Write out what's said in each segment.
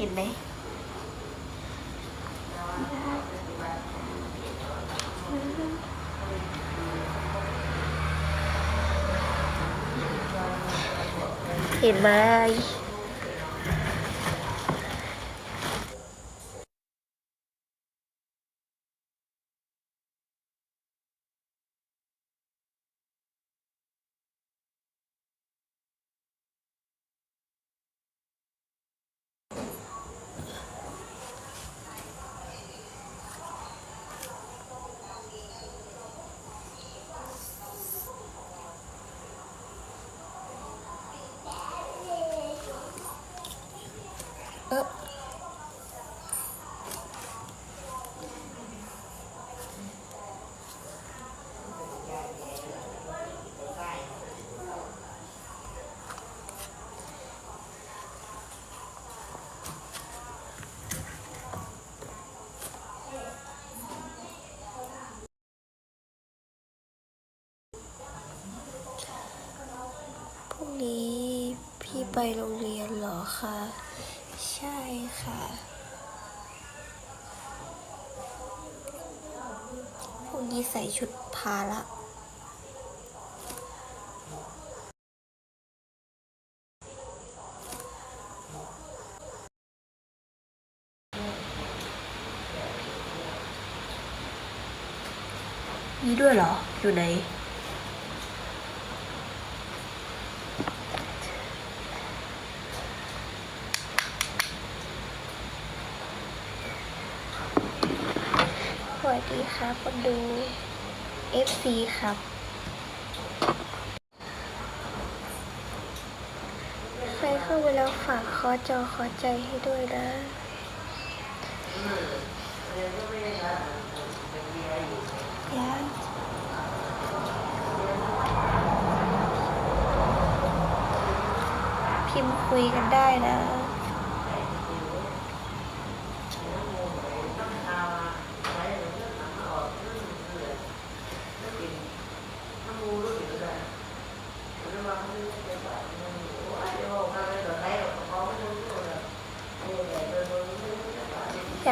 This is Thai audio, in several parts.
เห็นไหมเห็นไหม เออพรุ่งนี้พี่ ไปโรงเรียนเหรอคะ ใช่ค่ะพรุ่งนี้ใส่ชุดพาละมีด้วยเหรอ อยู่ไหน สวัสดีครับคนดู FC ครับ ใครเข้าไปแล้วฝากขอจอขอใจให้ด้วยนะยังพิมพ์คุยกันได้นะ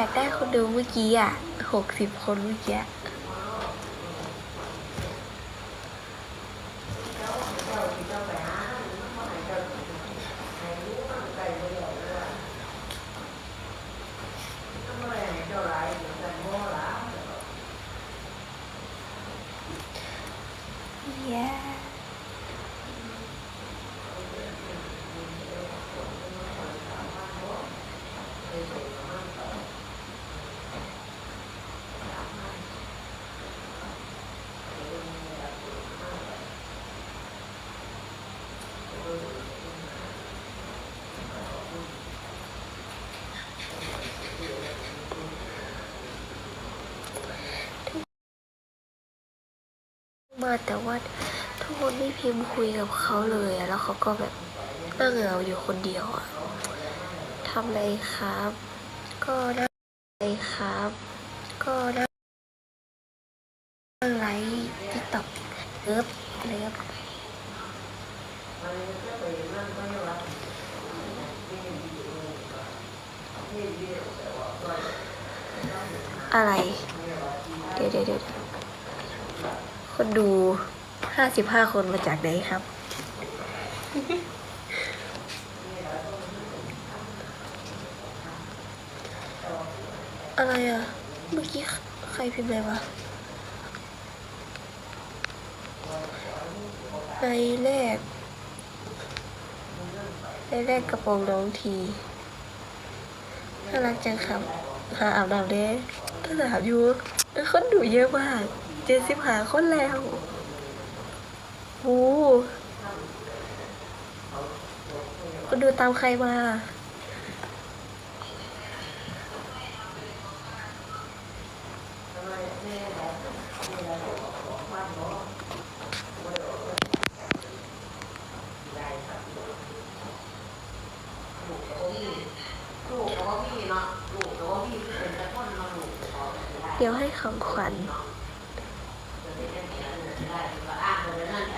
อยากได้คนดูเมื่อกี้อะหกสิบคนเมื่อกี้อ มาแต่ว่าทุกคนไม่พิมพ์คุยกับเขาเลยแล้วเขาก็แบบนั่งเหงาอยู่คนเดียวอะทำอะไรครับ ก็นั่งอะไรครับ ก็นั่งไลฟ์ติ๊กต็อกเลิฟเลิฟอะไร เดี๋ยวเดี๋ยวเดี๋ยว คนดูห้าสิบห้าคนมาจากไหนครับ อะไรอะ เมื่อกี้ใครพิมพ์อะไรวะในแรกในแรกกระโปรงน้องทีน่ารักจังครับ หาอาบน้ำเด้ก็ถาอยู่คนดูเยอะมาก เจ็ดสิบหาคนแล้วโอ้คนดูตามใครมาเดี๋ยวให้ของขวัญ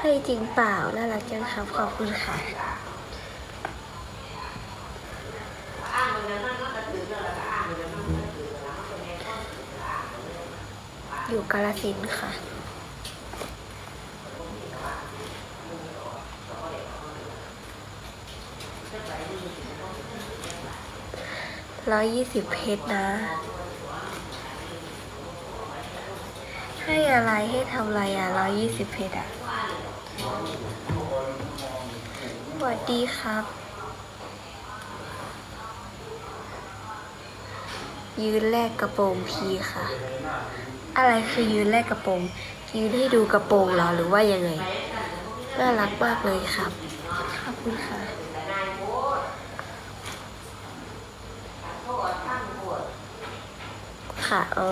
ให้จริงเปล่า น่ารักจังครับ ขอบคุณค่ะ อยู่กาลสินค่ะ ร้อยยี่สิบเพชรนะ ให้อะไรให้ทำอะไรอะร้อยยี่สิบเพชรอะ สวัสดีครับ ยืนแลกกระโปรงพีค่ะ อะไรคือยืนแลกกระโปรง ยืนให้ดูกระโปรงเหรอหรือว่ายังไง น่ารักมากเลยครับ ขอบคุณค่ะค่ะ อ๋อ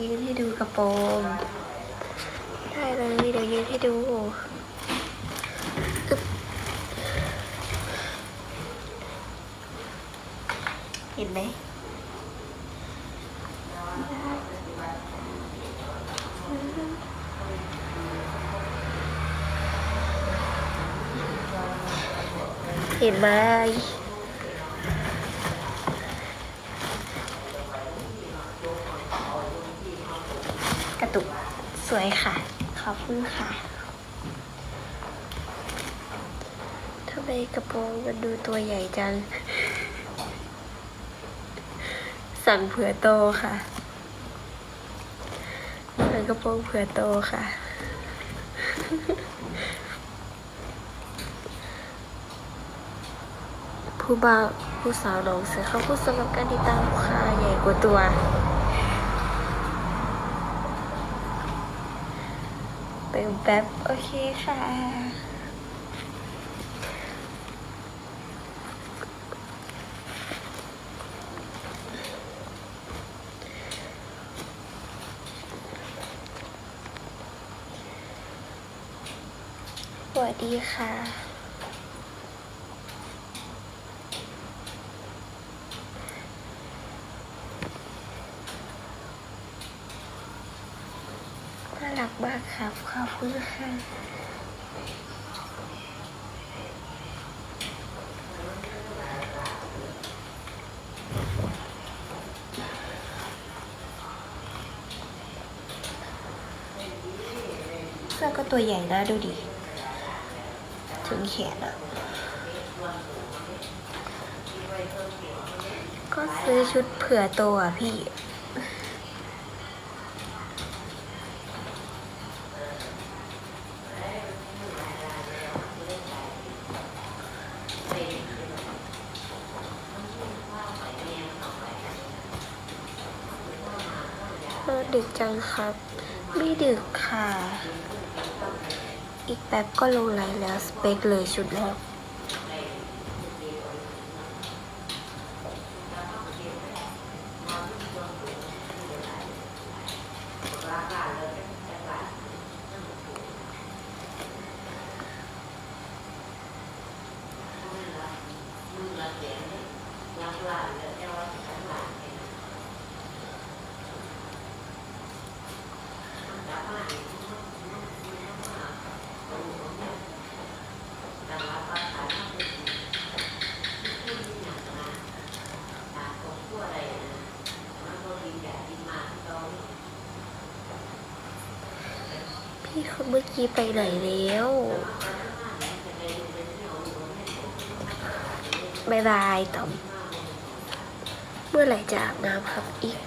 ยืนให้ดูกระโปรงได้เล ยืนให้ดูเห็นไหมเห็นไหมกระตุกสวยค่ะ ขอบคุณค่ะทำไมกระโปรงมันดูตัวใหญ่จัง สั่งเผื่อโตค่ะสั่งกระโปรงเผื่อโตค่ะผู้บ่าวผู้สาวน้องเสือเขาพูดสำหรับการติดตามค่ะใหญ่กว่าตัว เติมแป๊บโอเคค่ะ สวัสดีค่ะ น่ารักมากครับ ขอบคุณค่ะเสื้อก็ตัวใหญ่นะดูดิ ถึงแขนอะก็ซื้อชุดเผื่อตัวพี่ นอน ดึกจังครับ ไม่ดึกค่ะ อีกแป๊บก็ลงไลน์แล้ว สเปคเลยชุดแล้ว พี่คนเมื่อกี้ไปไหนแล้วบายบายต่อม เมื่อไหร่จะอาบน้ำครับอีก